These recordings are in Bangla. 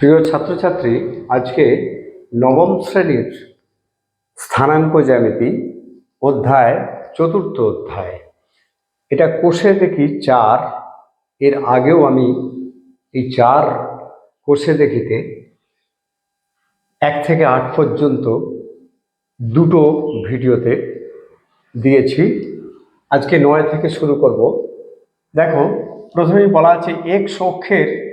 প্রিয় ছাত্রছাত্রী, আজকে নবম শ্রেণির স্থানাঙ্ক জ্যামিতি অধ্যায়, চতুর্থ অধ্যায়। এটা কোষে দেখি চার, এর আগেও আমি এই চার কোষে দেখিতে এক থেকে আট পর্যন্ত দুটো ভিডিওতে দিয়েছি। আজকে নয় থেকে শুরু করব। দেখো, প্রথমেই বলা আছে এক অক্ষের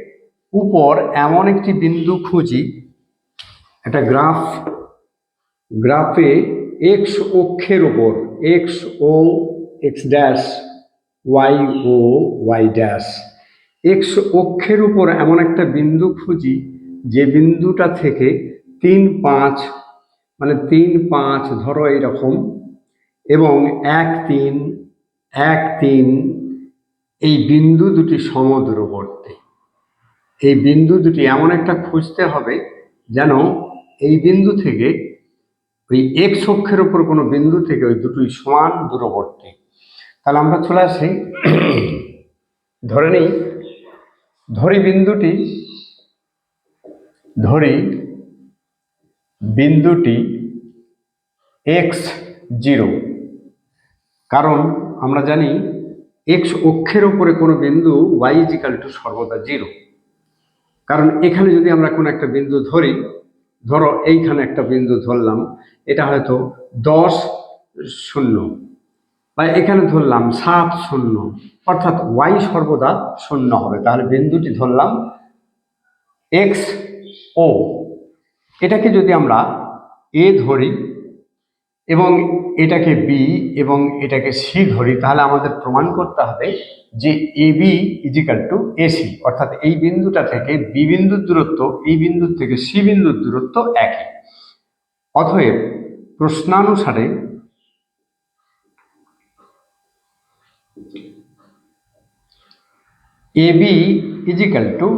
উপর এমন একটি বিন্দু খুঁজি, একটা গ্রাফ, গ্রাফে এক্স অক্ষের উপর এক্স ও এক্স ড্যাশ ওয়াই ও ওয়াই ড্যাশ এক্স অক্ষের উপর এমন একটা বিন্দু খুঁজি, যে বিন্দুটা থেকে তিন পাঁচ মানে তিন পাঁচ ধরো এইরকম, এবং এক তিন এক তিন, এই বিন্দু দুটি সমদূরবর্তী। এই বিন্দু দুটি এমন একটা খুঁজতে হবে যেন এই বিন্দু থেকে ওই এক্স অক্ষের উপর কোনো বিন্দু থেকে ওই দুটোই সমান দূরবর্তী। তাহলে আমরা চলে আসি। ধরে নিই, ধরি বিন্দুটি ধরি বিন্দুটি এক্স জিরো কারণ আমরা জানি এক্স অক্ষের উপরে কোনো বিন্দু ওয়াই ইজিক্যাল টু সর্বদা জিরো কারণ এখানে যদি আমরা কোনো একটা বিন্দু ধরি, ধরো এইখানে একটা বিন্দু ধরলাম, এটা হয়তো দশ শূন্য। বা এখানে ধরলাম সাত শূন্য, অর্থাৎ ওয়াই সর্বদা শূন্য হবে। তাহলে বিন্দুটি ধরলাম এক্স ও। এটাকে যদি আমরা এ ধরি এবং এটাকে বি এবং এটাকে সি ধরি, তাহলে আমাদের প্রমাণ করতে হবে যে A B equal to A C অর্থাৎ এই বিন্দুটা থেকে বি বিন্দুর দূরত্ব এই বিন্দুর থেকে সি বিন্দুর দূরত্ব একই। অতএব প্রশ্নানুসারে A B equal to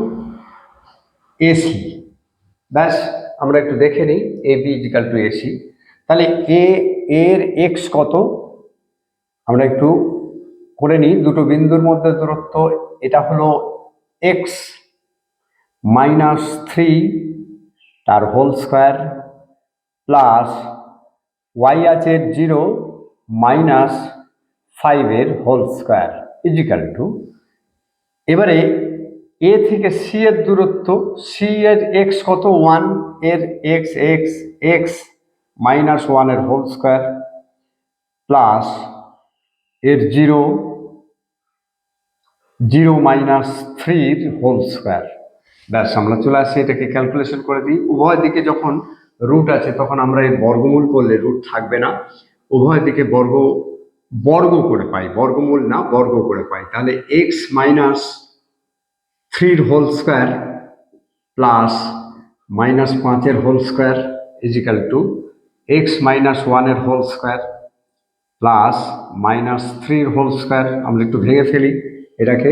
A C ব্যাস, আমরা একটু দেখে নিই A B equal to A C তাহলে এ এর এক্স কত? আমরা একটু করে নিই। দুটো বিন্দুর মধ্যে দূরত্ব, এটা হলো এক্স মাইনাস থ্রি তার হোল স্কোয়ার প্লাস ওয়াই আছে জিরো মাইনাস ফাইভের হোল স্কোয়ার ইজিক্যাল টু এবারে এ থেকে সি এর দূরত্ব সি এর এক্স কত? ওয়ানের এক্স এক্স এক্স মাইনাস ওয়ানের হোল স্কোয়ার প্লাস এর জিরো জিরো মাইনাস থ্রির হোল স্কোয়ার ব্যাস, আমরা চলে আসি, এটাকে ক্যালকুলেশন করে দিই। উভয় দিকে যখন রুট আছে, তখন আমরা এর বর্গমূল করলে রুট থাকবে না। উভয় দিকে বর্গ বর্গ করে পাই। বর্গমূল না, বর্গ করে পাই। তাহলে এক্স মাইনাস থ্রির হোল স্কোয়ার প্লাস মাইনাস পাঁচের whole square equal to X minus ওয়ানের হোল স্কোয়ার প্লাস মাইনাস থ্রির হোল স্কোয়ার আমরা একটু ভেঙে ফেলি এটাকে।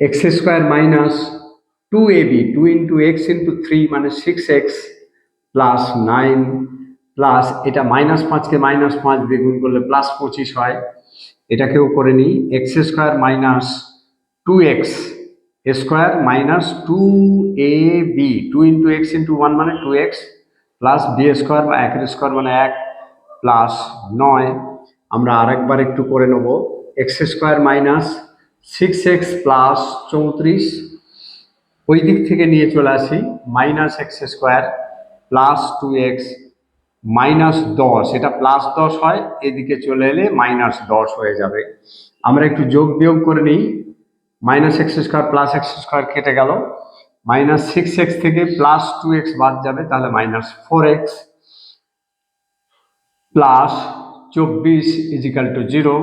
X square minus two A B two into X into three মানে six X plus nine plus এটা মাইনাস পাঁচকে মাইনাস পাঁচ দিয়ে করলে প্লাস পঁচিশ হয়। এটাকেও করে নিই X square minus two X square minus two A B two into X into one মানে two X plus B square বা একের স্কোয়ার মানে এক প্লাস নয়। আমরা আরেকবার একটু করে নেব। X square minus six X plus চৌত্রিশ। ওই দিক থেকে নিয়ে চলে আসি। Minus X square plus two X minus দশ। এটা প্লাস দশ হয়, এদিকে চলে এলে মাইনাস দশ হয়ে যাবে। আমরা একটু যোগ বিয়োগ করে নিই। Minus X square plus X square কেটে গেল। মাইনাস সিক্স এক্স থেকে প্লাস টু এক্স বাদ যাবে, তাহলে মাইনাস ফোর এক্স প্লাস চব্বিশ ইজিক্যাল টু জিরো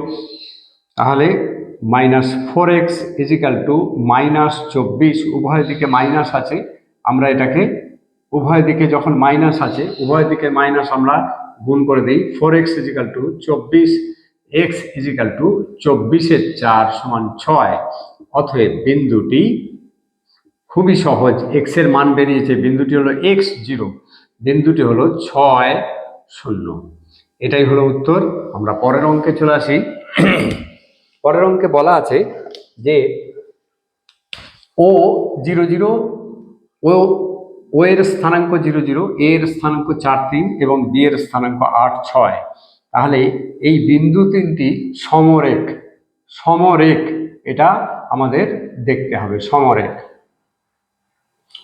তাহলে minus four X equal to minus চব্বিশ, উভয় দিকে মাইনাস আছে, আমরা এটাকে উভয় দিকে যখন মাইনাস আছে, উভয় দিকে মাইনাস আমরা গুণ করে দিই ফোর এক্স ইজিক্যাল টু চব্বিশ এক্স ইজিক্যাল টু চব্বিশের চার সমান ছয়, অতএব বিন্দুটি খুবই সহজ এক্সের মান বেরিয়েছে, বিন্দুটি হলো এক্স জিরো বিন্দুটি হলো ছয় শূন্য। এটাই হলো উত্তর, আমরা পরের অঙ্কে চলে আসি। পরের অঙ্কে বলা আছে যে ও জিরো জিরো ও ও এর স্থানাঙ্ক জিরো জিরো এর স্থানাঙ্ক চার তিন এবং বি এর স্থানাঙ্ক আট ছয়। তাহলে এই বিন্দু তিনটি সমরেখ সমরেখ, এটা আমাদের দেখতে হবে, সমরেখ।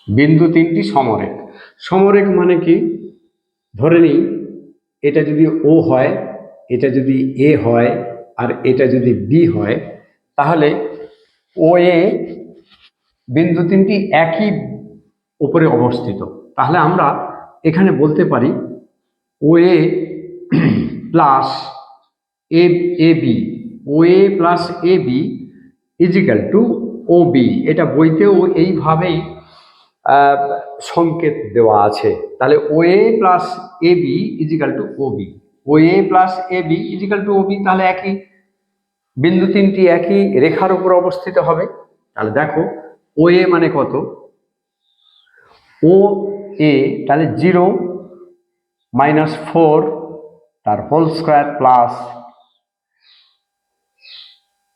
বিন্দু তিনটি সমরেখ। সমরেখ মানে কি? ধরে নিই, এটা যদি ও হয়, এটা যদি এ হয়, আর এটা যদি বি হয়, তাহলে ও এ বিন্দু তিনটি একই উপরে অবস্থিত। তাহলে আমরা এখানে বলতে পারি O A plus A A B O A plus A B equal to O B এটা বইতেও এইভাবেই সংকেত দেওয়া আছে। তাহলে O A plus A B equal to O B O A plus A B equal to O B তাহলে একই, বিন্দু তিনটি একই, রেখার উপর অবস্থিত হবে। তাহলে দেখো ও এ মানে কত? ও এ তাহলে জিরো মাইনাস ফোর তার whole square plus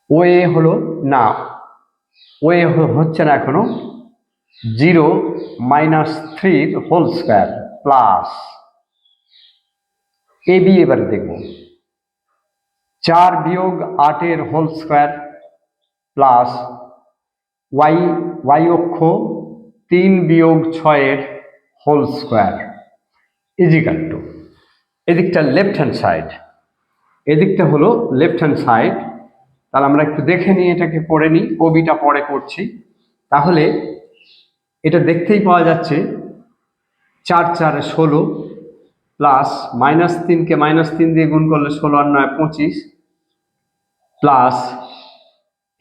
O A হলো না। ও এ হচ্ছে না এখনও জিরো মাইনাস থ্রির whole square plus A B এবারে দেখব। চার বিয়োগ আটের whole square plus Y Y অক্ষ তিন বিয়োগ ছয়ের হোল স্কোয়ার। ইজিক্যাল টু এদিকটা লেফট হ্যান্ড সাইড। এদিকটা হলো লেফট হ্যান্ড সাইড। তাহলে আমরা একটু দেখে নিই, এটাকে পড়ে নিই। কবিটা পরে করছি। তাহলে এটা দেখতেই পাওয়া যাচ্ছে চার চারে ষোলো প্লাস মাইনাস তিনকে মাইনাস তিন দিয়ে গুণ করলে ষোলো আর নয় পঁচিশ প্লাস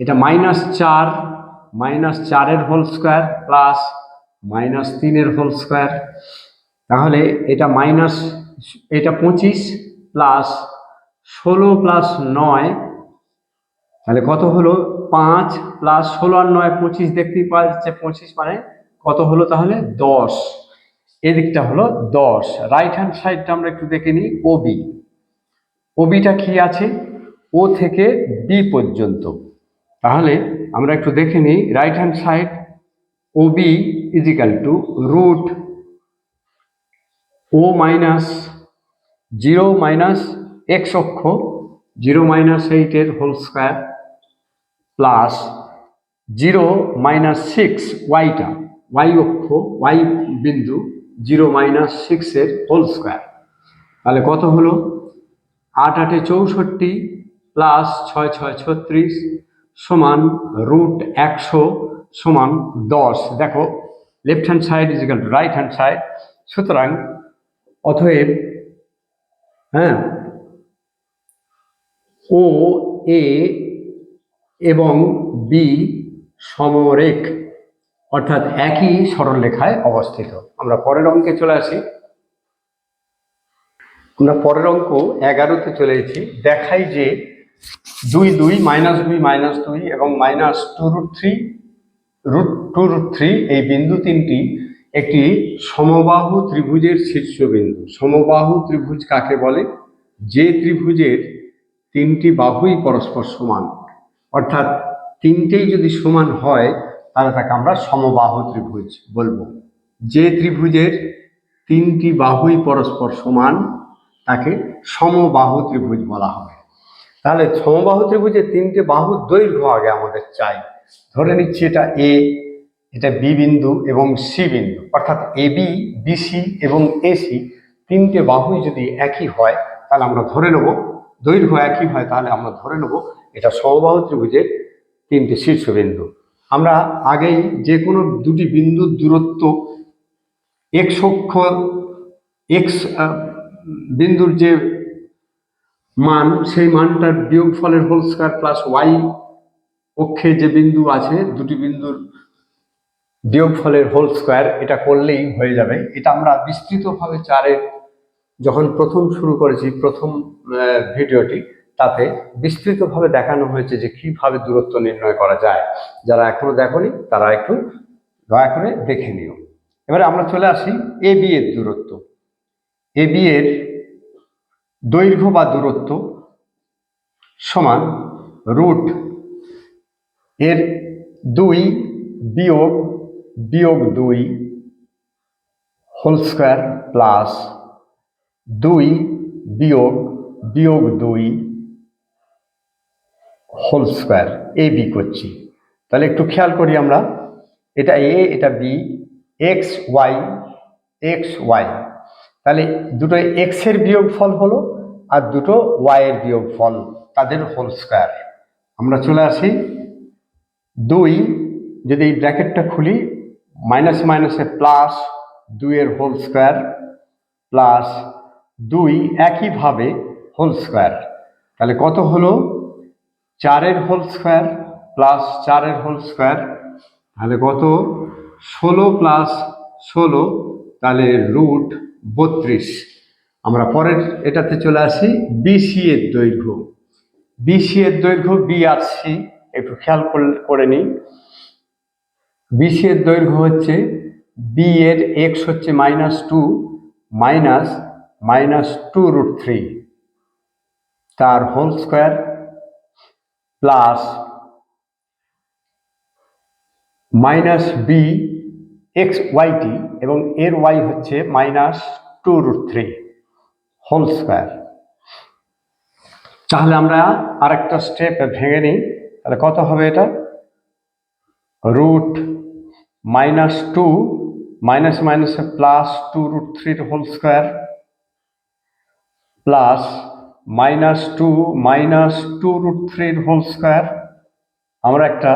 এটা মাইনাস চার, মাইনাস চারের হোল স্কোয়ার প্লাস মাইনাস তিনের হোল স্কোয়ার। তাহলে এটা মাইনাস, এটা পঁচিশ প্লাস ষোলো প্লাস নয়, তাহলে কত হলো? পাঁচ প্লাস ষোলো আর নয় পঁচিশ দেখতেই পাওয়া যাচ্ছে। পঁচিশ মানে কত হলো তাহলে? দশ। এদিকটা হলো দশ। রাইট হ্যান্ড সাইডটা আমরা একটু দেখে নিই ওবি ওবিটা কি আছে? ও থেকে বি পর্যন্ত। তাহলে আমরা একটু দেখে নিই right hand side O B equal to root O minus zero minus X অক্ষ জিরো মাইনাস এইটের whole square plus zero minus six ওয়াইটা ওয়াই অক্ষ ওয়াই বিন্দু জিরো মাইনাস সিক্সের হোল স্কোয়ার তাহলে কত হলো? আট আটে চৌষট্টি প্লাস ছয় ছয় ছত্রিশ সমান রুট একশো সমান দশ। দেখো left hand side is equal to right hand side সুতরাং, অতএব হ্যাঁ ও এ এবং বি সমরেখ। অর্থাৎ একই সরলরেখায় অবস্থিত। আমরা পরের অঙ্কে চলে আসি। আমরা পরের অঙ্ক এগারোতে চলে এসেছি। দেখাই যে দুই দুই মাইনাস দুই মাইনাস দুই এবং minus two root three, root two root three এই বিন্দু তিনটি একটি সমবাহু ত্রিভুজের শীর্ষবিন্দু সমবাহু ত্রিভুজ কাকে বলে? যে ত্রিভুজের তিনটি বাহুই পরস্পর সমান। অর্থাৎ তিনটেই যদি সমান হয় তাহলে তাকে আমরা সমবাহু ত্রিভুজ বলব। যে ত্রিভুজের তিনটি বাহুই পরস্পর সমান, তাকে সমবাহু ত্রিভুজ বলা হবে। তাহলে সমবাহু ত্রিভুজের তিনটে বাহু দৈর্ঘ্য আগে আমাদের চাই। ধরে নিচ্ছি এটা এ এটা বি বিন্দু এবং সি বিন্দু। অর্থাৎ এ বি বিসি এবং এসি তিনটে বাহুই যদি একই হয়, তাহলে আমরা ধরে নেব। দৈর্ঘ্য একই হয়, তাহলে আমরা ধরে নেব এটা সমবাহু ত্রিভুজের তিনটে শীর্ষবিন্দু আমরা আগেই যে কোনো দুটি বিন্দুর দূরত্ব এক্স অক্ষ এক্স বিন্দুর যে মান, সেই মানটার বিয়োগ ফলের হোল স্কোয়ার প্লাস ওয়াই অক্ষে যে বিন্দু আছে, দুটি বিন্দুর বিয়োগ ফলের হোল স্কোয়ার এটা করলেই হয়ে যাবে। এটা আমরা বিস্তৃতভাবে চারের, যখন প্রথম শুরু করেছি, প্রথম ভিডিওটি তাতে বিস্তৃতভাবে দেখানো হয়েছে যে কীভাবে দূরত্ব নির্ণয় করা যায়। যারা এখনও দেখনি, তারা একটু দয়া করে দেখে নিও। এবারে আমরা চলে আসি এ বি এর দূরত্ব। এ বি এর দৈর্ঘ্য বা দূরত্ব সমান রুট এর দুই বিয়োগ বিয়োগ দুই হোল স্কোয়ার প্লাস দুই বিয়োগ বিয়োগ দুই হোল স্কোয়ার, এ বি করছি। তাহলে একটু খেয়াল করি আমরা, এটা এ, এটা B, X Y X Y. তাহলে দুটো এক্সের বিয়োগ ফল হলো আর দুটো ওয়াই এর বিয়োগ ফল তাদের হোল স্কোয়ার। আমরা চলে আসি দুই, যদি এই ব্র্যাকেটটা খুলি, মাইনাস মাইনাসে প্লাস দুইয়ের হোল স্কোয়ার, প্লাস দুই একইভাবে হোল স্কোয়ার। তাহলে কত হলো? চারের হোল স্কোয়ার প্লাস চারের হোল স্কোয়ার, তাহলে কত? ষোলো প্লাস ষোলো, তাহলে রুট বত্রিশ। আমরা পরের এটাতে চলে আসি, বিসি এর দৈর্ঘ্য। বিসি এর দৈর্ঘ্য বি আর সি একটু খেয়াল করে নিই। বিসি এর দৈর্ঘ্য হচ্ছে, বি এর এক্স হচ্ছে minus two, minus minus two root three. তার whole square plus minus B X ওয়াইটি এবং এর ওয়াই হচ্ছে minus two root three whole square তাহলে আমরা আরেকটা স্টেপ ভেঙে নিই। তাহলে কত হবে এটা? রুট মাইনাস টু মাইনাস মাইনাসে প্লাস টু রুট থ্রির whole square plus minus two minus two root থ্রির হোল স্কোয়ার। আমরা একটা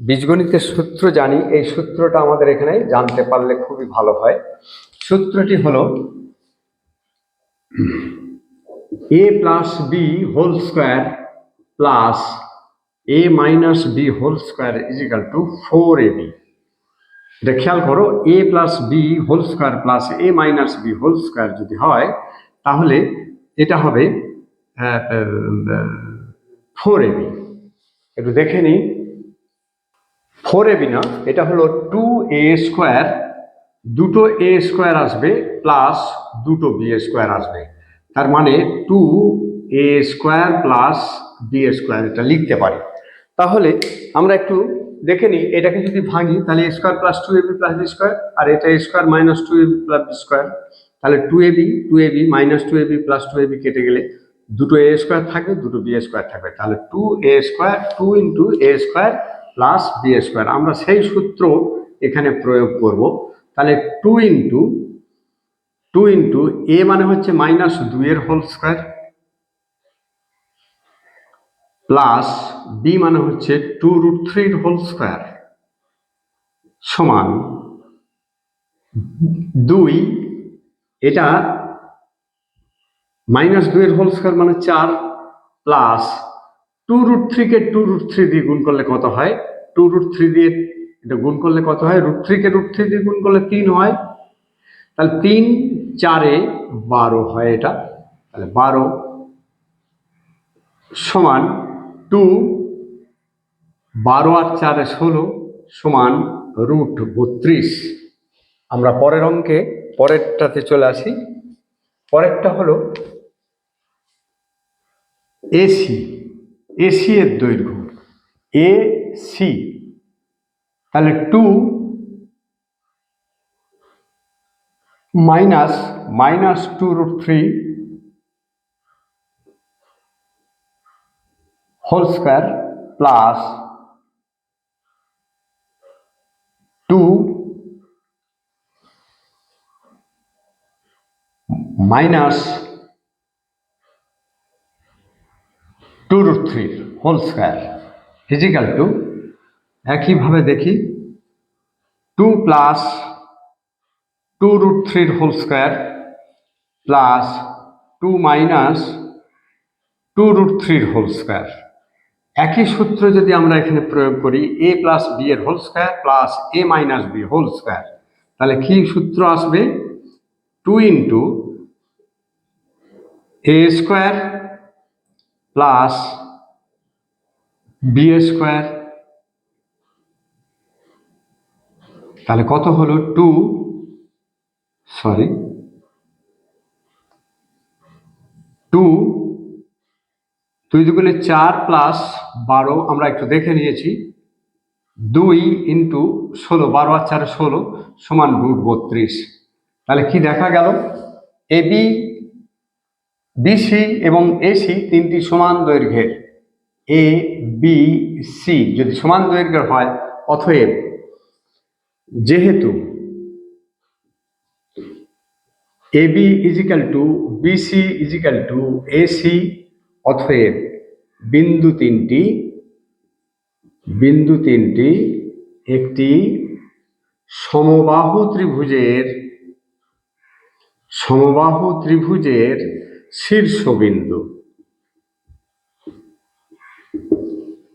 বীজগণিতের সূত্র জানি, এই সূত্রটা আমাদের এখানে জানতে পারলে খুবই ভালো হয়। সূত্রটি হলো A plus B whole square plus A minus B whole square is equal to four A B. এটা খেয়াল করো, A plus B whole square plus A minus B whole square যদি হয়, তাহলে এটা হবে ফোর এবি একটু দেখে নিই। ফোর এবি না, এটা হলো টু এ স্কোয়ার দুটো এ স্কোয়ার আসবে প্লাস দুটো বি স্কোয়ার আসবে। তার মানে two A square plus B square এটা লিখতে পারি। তাহলে আমরা একটু দেখে নিই, এটাকে যদি ভাঙি তাহলে square plus two AB plus B square আর এটা square minus two AB plus B square তাহলে two AB two AB minus two AB plus two AB কেটে গেলে দুটো এ স্কোয়ার থাকবে, দুটো বি স্কোয়ার থাকবে। তাহলে two A square two into A square plus B square আমরা সেই সূত্র এখানে প্রয়োগ করব। তাহলে two into two into A মানে হচ্ছে মাইনাস দুইয়ের হোল স্কোয়ার প্লাস বি মানে হচ্ছে টু রুট থ্রির হোল স্কোয়ার সমান দুই এটা মাইনাস দুইয়ের হোল স্কোয়ার মানে চার প্লাস টু রুট থ্রিকে টু রুট থ্রি দিয়ে গুণ করলে কত হয়? টু রুট থ্রি দিয়ে এটা গুণ করলে কত হয়? রুট থ্রিকে রুট থ্রি দিয়ে গুণ করলে তিন হয়। তাহলে তিন চারে বারো হয় এটা। তাহলে বারো সমান টু বারো আর চারে ষোলো সমান রুট বত্রিশ। আমরা পরের অঙ্কে পরেরটাতে চলে আসি। পরেরটা হলো এসি। এসি এর দৈর্ঘ্য। এ সি তাহলে two minus minus two root three whole square plus minus two root three whole square is equal two একইভাবে দেখি টু প্লাস টু রুট থ্রির whole square plus two minus two root থ্রির হোল স্কোয়ার একই সূত্র যদি আমরা এখানে প্রয়োগ করি এ প্লাস বি এর whole square plus A minus B whole square তাহলে কি সূত্র আসবে? Two into A square plus B square তাহলে কত হলো টু সরি টু দুই দুগুণে চার প্লাস বারো, আমরা একটু দেখে নিয়েছি। দুই ইন্টু ষোলো, বারো আর চারে ষোলো সমান রুট বত্রিশ। তাহলে কি দেখা গেল? এবি বিসি এবং এসি তিনটি সমান দৈর্ঘ্যের। এ, বি, সি যদি সমান দৈর্ঘ্যের হয়, অতএব যেহেতু A, B is equal to BC is equal to AC, অতএব বিন্দু তিনটি বিন্দু তিনটি একটি সমবাহু ত্রিভুজের সমবাহু ত্রিভুজের শীর্ষবিন্দু।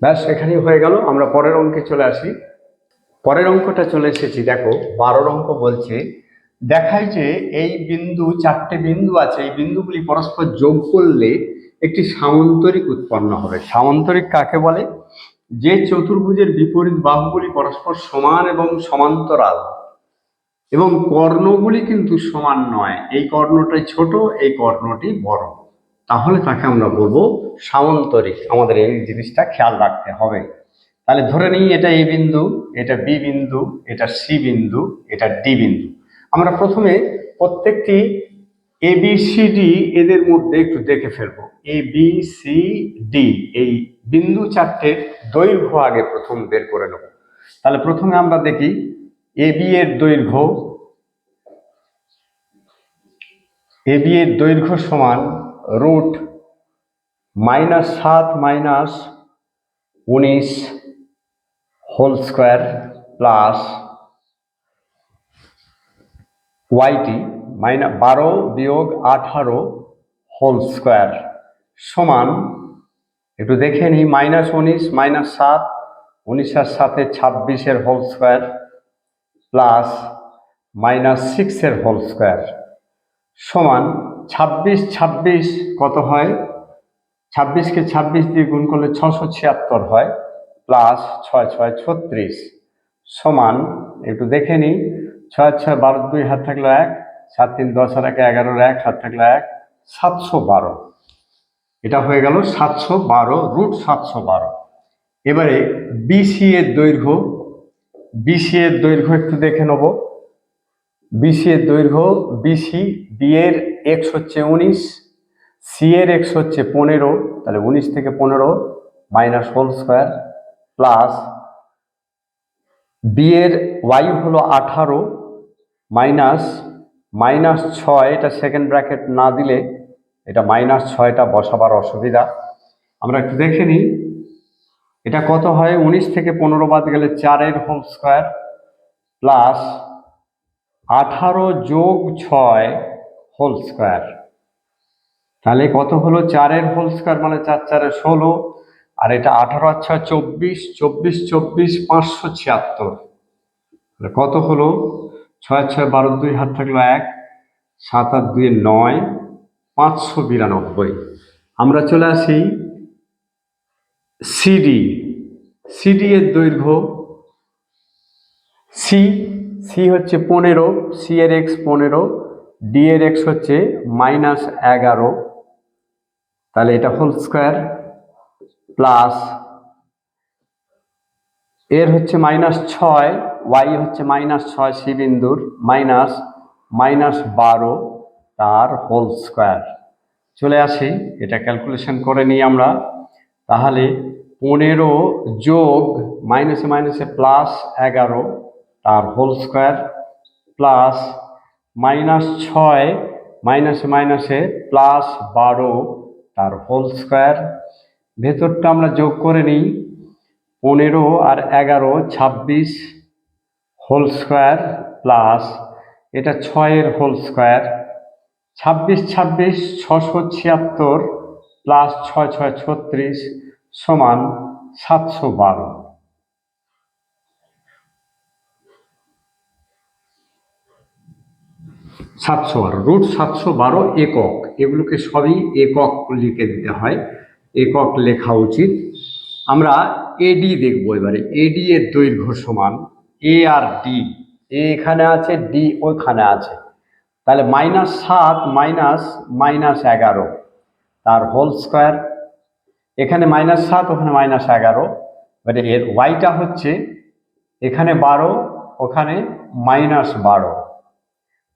ব্যাস, এখানেই হয়ে গেল। আমরা পরের অঙ্কে চলে আসি। পরের অঙ্কটা চলে এসেছি। দেখো, বারোর অঙ্ক বলছে, দেখায় যে এই বিন্দু, চারটে বিন্দু আছে, এই বিন্দুগুলি পরস্পর যোগ করলে একটি সামন্তরিক উৎপন্ন হবে। সামন্তরিক কাকে বলে? যে চতুর্ভুজের বিপরীত বাহুগুলি পরস্পর সমান এবং সমান্তরাল। এবং কর্ণগুলি কিন্তু সমান নয়। এই কর্ণটাই ছোট, এই কর্ণটি বড়। তাহলে তাকে আমরা বলব সামন্তরিক। আমাদের এই জিনিসটা খেয়াল রাখতে হবে। তাহলে ধরে নিই এটা এ বিন্দু, এটা বি বিন্দু, এটা সি বিন্দু, এটা ডি বিন্দু। আমরা প্রথমে প্রত্যেকটি এ বি সি ডি এদের মধ্যে একটু দেখে ফেলব। এ বি সি ডি, এই বিন্দু চারটের দৈর্ঘ্য আগে প্রথম বের করে নেব। তাহলে প্রথমে আমরা দেখি এ বি এর দৈর্ঘ্য এ বি এর দৈর্ঘ্য সমান রুট মাইনাস সাত মাইনাস উনিশ হোল স্কোয়ার প্লাস ওয়াইটি মাইনাস বারো বিয়োগ আঠারো হোল স্কোয়ার সমান, একটু দেখে নিই মাইনাস উনিশ মাইনাস সাত, উনিশের সাথে ছাব্বিশের হোল স্কোয়ার প্লাস মাইনাস সিক্সের হোল স্কোয়ার সমান ছাব্বিশ ছাব্বিশ কত হয়? ছাব্বিশকে ছাব্বিশ দিয়ে গুণ করলে ছশো ছিয়াত্তর হয়, প্লাস ছয় ছয় ছত্রিশ সমান, একটু দেখে নিই, ছয় ছয় বারো দুই হাত থাকল এক, সাত তিন দশ আর এক, এগারোর এক, হাত থাকল এক, সাতশো বারো। এটা হয়ে গেল সাতশো বারো, রুট সাতশো বারো। এবারে বিসি এর দৈর্ঘ্য বিসি এর দৈর্ঘ্য একটু দেখে নেব। বিসি এর দৈর্ঘ্য বিসি, বি এর এক্স হচ্ছে উনিশ, সি এর এক্স হচ্ছে পনেরো, তাহলে উনিশ থেকে পনেরো, minus whole square, plus B এর ওয়াই হলো আঠারো, মাইনাস মাইনাস ছয়, এটা সেকেন্ড ব্র্যাকেট না দিলে এটা মাইনাস ছয়টা বসাবার অসুবিধা। আমরা একটু দেখে নিই। এটা কত হয়? উনিশ থেকে পনেরো বাদ গেলে চারের হোল স্কোয়ার প্লাস আঠারো যোগ ছয় হোল স্কোয়ার। তাহলে কত হলো? চারের হোল স্কোয়ার মানে চার চারে ষোলো, আর এটা আঠারো আর ছয় চব্বিশ চব্বিশ চব্বিশ, পাঁচশো ছিয়াত্তর। কত হলো? ছয় ছয় বারো দুই হাত থাকল এক, সাত আট দুই নয়, পাঁচশো বিরানব্বই। আমরা চলে আসি সিডি সিডি এর দৈর্ঘ্য সি সি হচ্ছে পনেরো সি এর এক্স পনেরো ডি এর এক্স হচ্ছে মাইনাস এগারো। তাহলে এটা হোল স্কোয়ার প্লাস এর হচ্ছে মাইনাস ছয় ওয়াই হচ্ছে মাইনাস ছয় সি বিন্দুর মাইনাস মাইনাস বারো তার হোল স্কোয়ার চলে আসি, এটা ক্যালকুলেশন করে নিই আমরা। তাহলে পনেরো যোগ মাইনাসে মাইনাসে প্লাস এগারো, তার হোল স্কোয়ার প্লাস মাইনাস ছয় মাইনাসে মাইনাসে প্লাস বারো, তার হোল স্কোয়ার ভেতরটা আমরা যোগ করে নিই, পনেরো আর এগারো, ছাব্বিশ হোল স্কোয়ার প্লাস এটা ছয়ের হোল স্কোয়ার ছাব্বিশ ছাব্বিশ, ছশো ছিয়াত্তর প্লাস ছয় ছয়, ছত্রিশ সমান সাতশো বারো। সাতশো বারো, রুট সাতশো বারো একক। এগুলোকে সবই একক লিখে দিতে হয়, একক লেখা উচিত। আমরা এডি দেখব এবারে। এডি এর দৈর্ঘ্য সমান এ আর ডি এ এখানে আছে ডি ওইখানে আছে। তাহলে মাইনাস সাত মাইনাস মাইনাস এগারো। তার হোল স্কোয়ার এখানে মাইনাস সাত, ওখানে মাইনাস এগারো। এবারে এর ওয়াইটা হচ্ছে এখানে বারো, ওখানে মাইনাস বারো।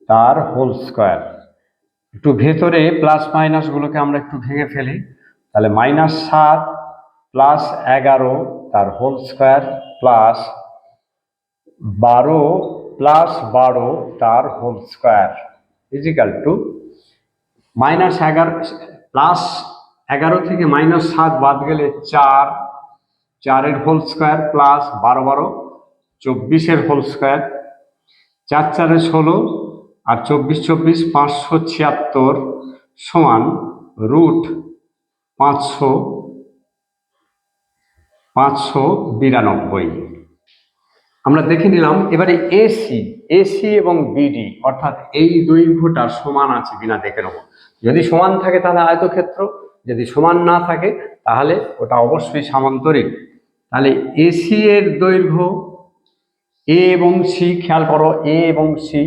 তার হোল স্কোয়ার একটু ভেতরে প্লাস মাইনাসগুলোকে আমরা একটু ভেঙে ফেলি। তাহলে মাইনাস সাত প্লাস এগারো, তার হোল স্কোয়ার প্লাস বারো প্লাস বারো, তার whole square is equal to minus এগারো প্লাস এগারো থেকে মাইনাস সাত বাদ গেলে চার, চারের হোল স্কোয়ার প্লাস বারো বারো, চব্বিশের হোল স্কোয়ার চার চারে ষোলো আর চব্বিশ চব্বিশ পাঁচশো ছিয়াত্তর সমান রুট পাঁচশো পাঁচশো বিরানব্বই। আমরা দেখে নিলাম, এবারে এসি এসি এবং বিডি অর্থাৎ এই দুই দৈর্ঘ্যটা সমান আছে কিনা দেখে নেব। যদি সমান থাকে তাহলে আয়তক্ষেত্র যদি সমান না থাকে, তাহলে ওটা অবশ্যই সামান্তরিক। তাহলে এসি এর দৈর্ঘ্য এ এবং সি খেয়াল করো এ এবং সি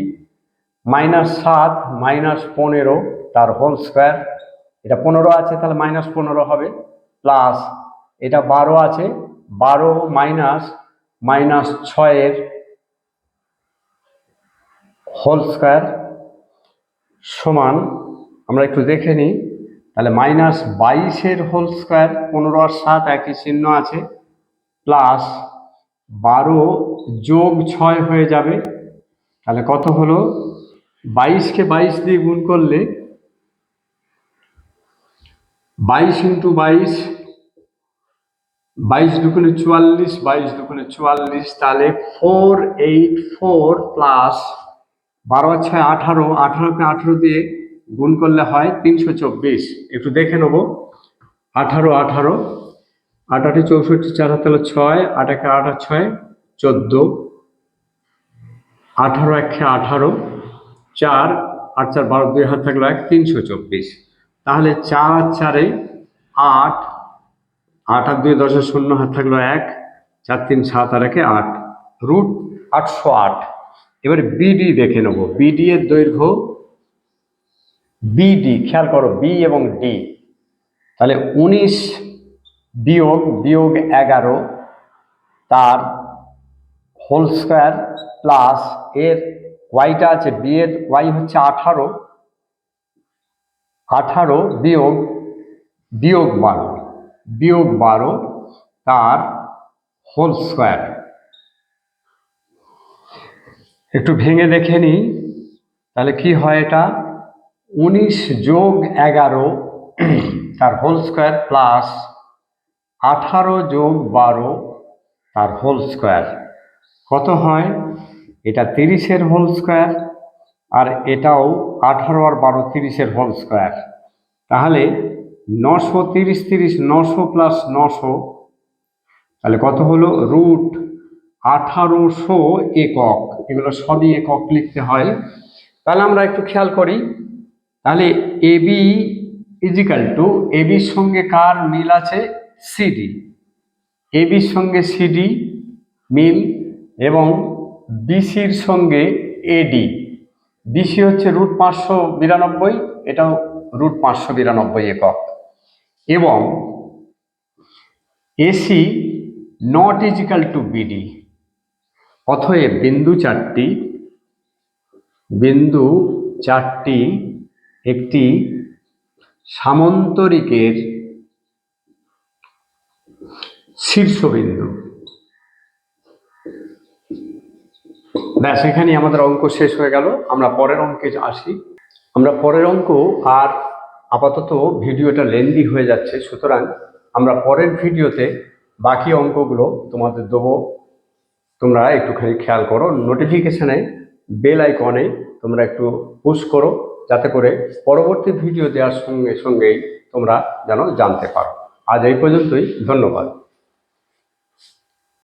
মাইনাস সাত মাইনাস পনেরো, তার হোল স্কোয়ার এটা পনেরো আছে, তাহলে মাইনাস পনেরো হবে প্লাস এটা বারো আছে, বারো মাইনাস মাইনাস ছয়ের হোল স্কোয়ার সমান, আমরা একটু দেখে নিই। তাহলে মাইনাস বাইশের হোল স্কোয়ার পনেরো আর সাত একই চিহ্ন আছে প্লাস বারো যোগ ছয় হয়ে যাবে, তাহলে কত হলো? বাইশকে বাইশ দিয়ে গুণ করলে বাইশ ইন্টু বাইশ বাইশ দুগুণে চুয়াল্লিশ, বাইশ দুগুণে চুয়াল্লিশ, তাহলে ফোর এইট ফোর প্লাস বারো ছয় আঠারো, আঠারোকে আঠারো দিয়ে গুণ করলে হয় তিনশো চব্বিশ। একটু দেখে নেব। আঠারো আঠারো। আটাটি চৌষট্টি, চার হাত হলো ছয়, আটাকে আটা ছয়, চোদ্দ। আঠারো, একে আঠারো। চার, আট, চার, বারো, দুই হাত থাকল এক, তিনশো চব্বিশ। তাহলে চার আর চারে আট আট আর দুই দশের শূন্য হাত থাকল এক, চার, তিন, সাত আর একে আট। রুট আটশো আট। এবারে বিডি দেখে নেব। বিডি এর দৈর্ঘ্য বিডি খেয়াল করো বি এবং ডি তাহলে উনিশ বিয়োগ বিয়োগ এগারো, তার হোল স্কোয়ার প্লাস এর ওয়াইটা আছে বি এর ওয়াই হচ্ছে আঠারো আঠারো বিয়োগ বিয়োগ বারো বিয়োগ বারো, তার হোল স্কোয়ার একটু ভেঙে দেখে নিই, তাহলে কি হয় এটা? উনিশ যোগ এগারো, তার হোল স্কোয়ার প্লাস আঠারো যোগ বারো, তার হোল স্কোয়ার কত হয়? এটা তিরিশের হোল স্কোয়ার আর এটাও আঠারো আর বারো তিরিশের হোল স্কোয়ার তাহলে নশো তিরিশ তিরিশ নশো প্লাস নশো, তাহলে কত হলো? রুট আঠারোশো একক। এগুলো সবই একক লিখতে হয়। তাহলে আমরা একটু খেয়াল করি। তাহলে এবি ইজিক্যাল টু এবির সঙ্গে কার মিল আছে? সিডি এবির সঙ্গে সিডি মিল এবং বিসির সঙ্গে এডি বিসি হচ্ছে রুট পাঁচশো বিরানব্বই, এটাও রুট পাঁচশো বিরানব্বই একক। এবং AC not is equal to BD অথব বিন্দু চারটি বিন্দু চারটি একটি সামন্তরিকের শীর্ষবিন্দু। ব্যাস, এখানেই আমাদের অঙ্ক শেষ হয়ে গেল। আমরা পরের অঙ্কে আসি। আমরা পরের অঙ্ক আর আপাতত ভিডিওটা লেন্দি হয়ে যাচ্ছে, সুতরাং আমরা পরের ভিডিওতে বাকি অঙ্কগুলো তোমাদের দেবো। তোমরা একটুখানি খেয়াল করো। নোটিফিকেশানে বেল আইকনে তোমরা একটু পুশ করো। যাতে করে পরবর্তী ভিডিও দেওয়ার সঙ্গে সঙ্গেই তোমরা যেন জানতে পারো। আজ এই পর্যন্তই, ধন্যবাদ।